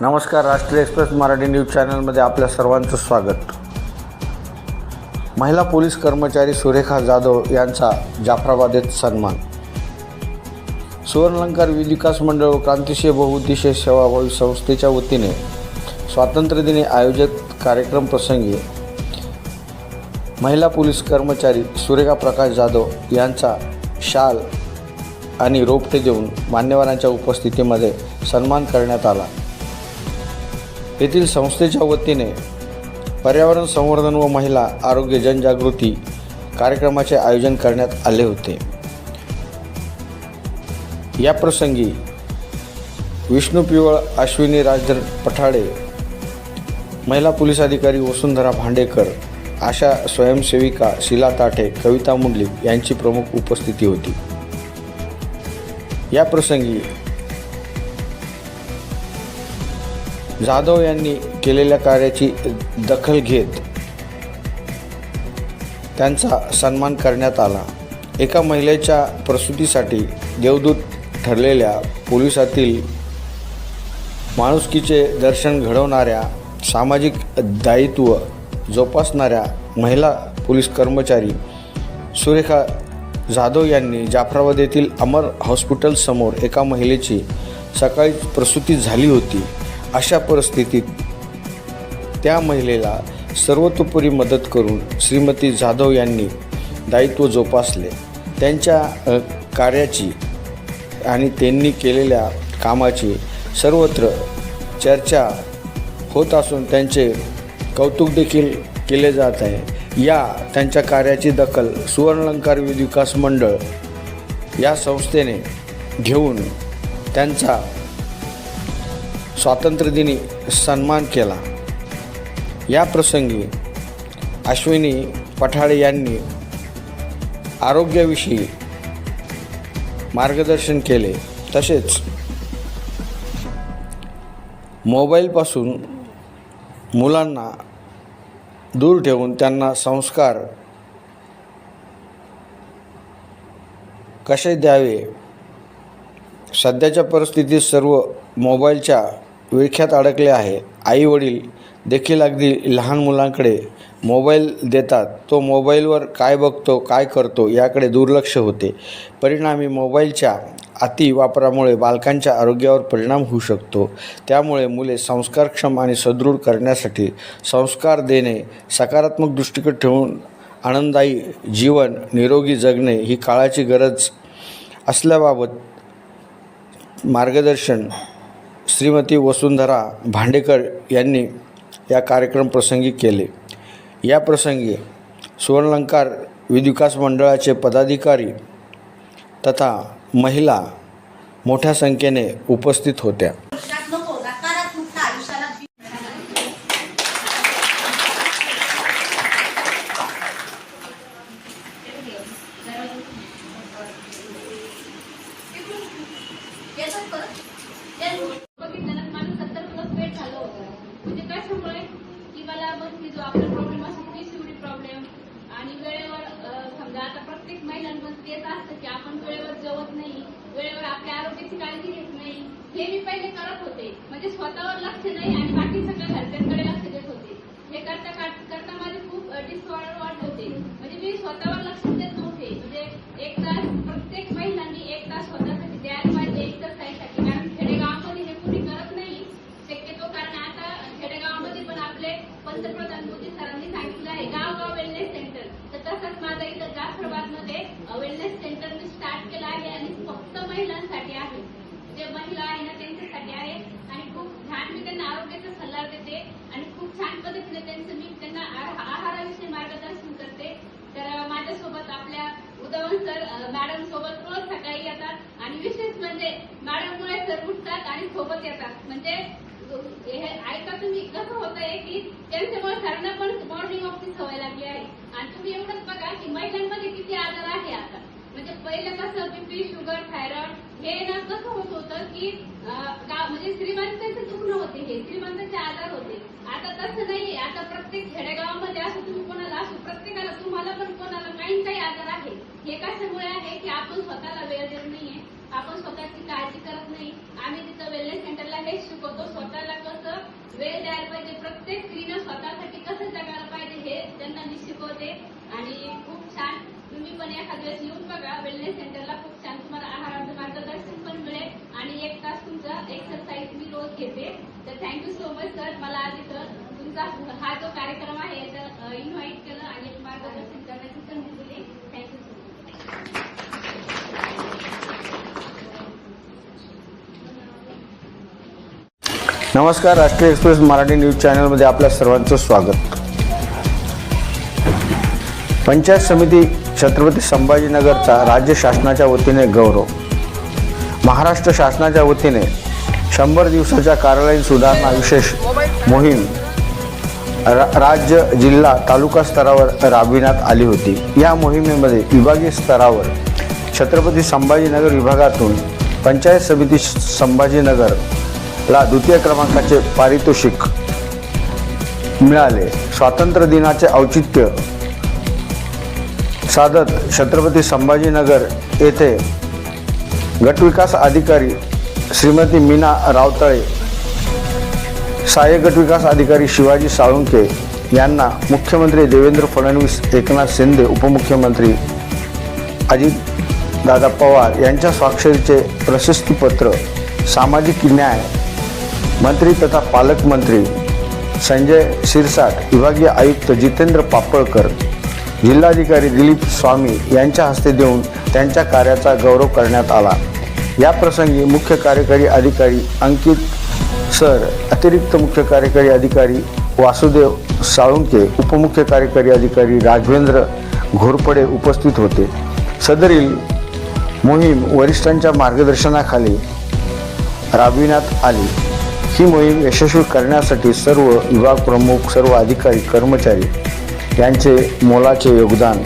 नमस्कार राष्ट्रीय express Marathi news चॅनलमध्ये आपल्या सर्वांचं स्वागत. महिला पोलीस कर्मचारी सुरेखा जाधव यांचा जाफराबादेत सन्मान. सुवर्णलंकार विकास मंडळ व क्रांतिशय बहुउद्देशीय सेवाभावी संस्थेच्या वतीने स्वातंत्र्यदिनी आयोजित कार्यक्रम प्रसंगी महिला पोलीस कर्मचारी सुरेखा प्रकाश जाधव यांचा शाल आणि रोपटे देऊन मान्यवरांच्या उपस्थितीमध्ये सन्मान करण्यात आला. येथील संस्थेच्या वतीने पर्यावरण संवर्धन व महिला आरोग्य जनजागृती कार्यक्रमाचे आयोजन करण्यात आले होते. या प्रसंगी विष्णू पिवळ अश्विनी राजधर पठाडे महिला पोलीस अधिकारी वसुंधरा भांडेकर आशा स्वयंसेविका शिला ताठे कविता मुंडलिक यांची प्रमुख उपस्थिती होती. या प्रसंगी जाधव यांनी केलेल्या कार्याची दखल घेत त्यांचा सन्मान करण्यात आला. एका महिलेच्या प्रसूतीसाठी देवदूत ठरलेल्या पोलिसातील माणुसकीचे दर्शन घडवणाऱ्या सामाजिक दायित्व जोपासणाऱ्या महिला पोलीस कर्मचारी सुरेखा जाधव यांनी जाफराबाद येथील अमर हॉस्पिटलसमोर एका महिलेची सकाळी प्रसूती झाली होती. अशा परिस्थितीत त्या महिलेला सर्वतोपरी मदत करून श्रीमती जाधव यांनी दायित्व जोपासले. त्यांच्या कार्याची आणि त्यांनी केलेल्या कामाची सर्वत्र चर्चा होत असून त्यांचे कौतुक देखील केले जात आहे. या त्यांच्या कार्याची दखल सुवर्णलंकार विकास मंडळ या संस्थेने घेऊन त्यांचा स्वातंत्र्यदिनी सन्मान केला. या प्रसंगी अश्विनी पठाडे यांनी आरोग्याविषयी मार्गदर्शन केले. तसेच मोबाईलपासून मुलांना दूर ठेवून त्यांना संस्कार कसे द्यावे? सध्याच्या परिस्थितीत सर्व मोबाईलच्या विळख्यात अडकले आहे. आई वडील देखील अगदी लहान मुलांकडे मोबाईल देतात. तो मोबाईलवर काय बघतो काय करतो याकडे दुर्लक्ष होते. परिणामी मोबाईलच्या अति वापरामुळे बालकांच्या आरोग्यावर परिणाम होऊ शकतो. त्यामुळे मुले संस्कारक्षम आणि सदृढ करण्यासाठी संस्कार देणे सकारात्मक दृष्टिकोन ठेवून आनंददायी जीवन निरोगी जगणे ही काळाची गरज असल्याबाबत मार्गदर्शन श्रीमती वसुंधरा भांडेकर यांनी या कार्यक्रम प्रसंगी केले. या प्रसंगी सुवर्णलंकार विविकास मंडळाचे पदाधिकारी तथा महिला मोठ्या संख्येने उपस्थित होत्या. पुरुषात नको येतात परत? येतात. बघितलं ना माझं सत्तर प्लस वेट झालं होतं म्हणजे कशामुळे की मला मग की जो आपला प्रॉब्लेम असतो पीसीओडी प्रॉब्लेम आणि वेळेवर अं, समजा आता प्रत्येक महिलांमध्ये तेच असतं की आपण वेळेवर जेवत नाही वेळेवर आपल्या आरोग्याची काळजी घेत नाही हे मी पहिले करत होते. म्हणजे स्वतःवर लक्ष नाही आणि बाकी सगळ्या घरच्यांकडे लक्ष देत होते. हे करता करता माझे खूप डिसऑर्डर वाढत होते म्हणजे मी स्वतःवर लक्ष देत नव्हते म्हणजे एक तास प्रत्येक महिलांनी एक तास स्वतःसाठी द्यायला पाहिजे एक्सरसाइजसाठी कारण खेडेगावामध्ये हे कुणी करत नाही शक्यतो कारण आता खेडेगावामध्ये पण आपले पंतप्रधान मोदी सरांनी सांगितलं आहे गावगाव वेलनेस सेंटर माझा तसंच माझं इथं जाफराबादमध्ये वेलनेस सेंटर मी स्टार्ट केलं आहे आणि फक्त महिलांसाठी आहे. जे महिला आहे ना त्यांच्यासाठी आहे. आणि खूप छान मी त्यांना आरोग्याचा सल्ला देते आणि खूप छान पद्धतीने त्यांचं मी त्यांना आहाराविषयी मार्गदर्शन करते. तर माझ्यासोबत आपल्या उदवन सर मॅडम सोबत रोज सकाळी येतात. आणि विशेष म्हणजे मॅडम मुळे सर उठतात आणि सोबत येतात. म्हणजे हे ऐका तुम्ही कसं होत आहे की त्यांच्यामुळे सरांना पण मॉर्निंग वॉकची सवय लागली आहे. आणि तुम्ही एवढंच बघा की महिलांमध्ये किती आजार आहे आता. म्हणजे पहिलं कसं बीपी शुगर थायरॉइड हे ना कसं होत होतं की म्हणजे श्रीमंतांचे दुखणं होते हे श्रीमंतांचे आजार होते. आता तसं नाहीये. आता प्रत्येक खेडेगावामध्ये असं तुम्ही कोणाला असो प्रत्येकाला तुम्हाला पण कोणाला काही काही आजार आहे. हे कशामुळे आहे की आपण स्वतःला वेळ देत नाहीये. आपण स्वतःची काळजी करत नाही. आम्ही तिथं वेलनेस सेंटरला हेच शिकवतो. स्वतःला कसं वेळ द्यायला पाहिजे. प्रत्येक स्त्रीनं आणि खूप छान. तुम्ही पण एखाद वेळेस येऊन बघा. वेलनेस सेंटरला खूप छान तुम्हाला आहाराचं मार्गदर्शन पण मिळेल. आणि एक तास तुमचा एक्सरसाइज मी रोज घेते. तर थँक्यू सो मच सर मला आज इथं तुमचा हा जो कार्यक्रम आहे याचं इन्व्हाइट केलं आणि मार्गदर्शन करण्याची संधी दिली. थँक्यू सो मच नमस्कार. राष्ट्रीय एक्सप्रेस मराठी न्यूज चॅनलमध्ये आपल्या सर्वांचं स्वागत. पंचायत समिती छत्रपती संभाजीनगरचा राज्य शासनाच्या वतीने गौरव. महाराष्ट्र शासनाच्या वतीने शंभर दिवसाच्या कार्यालयीन सुधारणा विशेष मोहीम रा राज्य जिल्हा तालुका स्तरावर राबविण्यात आली होती. या मोहिमेमध्ये विभागीय स्तरावर छत्रपती संभाजीनगर विभागातून पंचायत समिती संभाजीनगरला द्वितीय क्रमांकाचे पारितोषिक मिळाले. स्वातंत्र्य दिनाचे औचित्य साधत छत्रपती संभाजीनगर येथे गटविकास अधिकारी श्रीमती मीना रावतळे सहाय्यक गटविकास अधिकारी शिवाजी साळुंके यांना मुख्यमंत्री देवेंद्र फडणवीस एकनाथ शिंदे उपमुख्यमंत्री अजित दादा पवार यांच्या स्वाक्षरीचे प्रशस्तीपत्र सामाजिक न्याय मंत्री तथा पालकमंत्री संजय शिरसाट विभागीय आयुक्त जितेंद्र पापळकर जिल्हाधिकारी दिलीप स्वामी यांच्या हस्ते देऊन त्यांच्या कार्याचा गौरव करण्यात आला. या प्रसंगी मुख्य कार्यकारी अधिकारी अंकित सर अतिरिक्त मुख्य कार्यकारी अधिकारी वासुदेव साळुंके उपमुख्य कार्यकारी अधिकारी राघवेंद्र घोरपडे उपस्थित होते. सदरील मोहीम वरिष्ठांच्या मार्गदर्शनाखाली राबविण्यात आली. ही मोहीम यशस्वी करण्यासाठी सर्व विभाग प्रमुख सर्व अधिकारी कर्मचारी यांचे मोलाचे योगदान.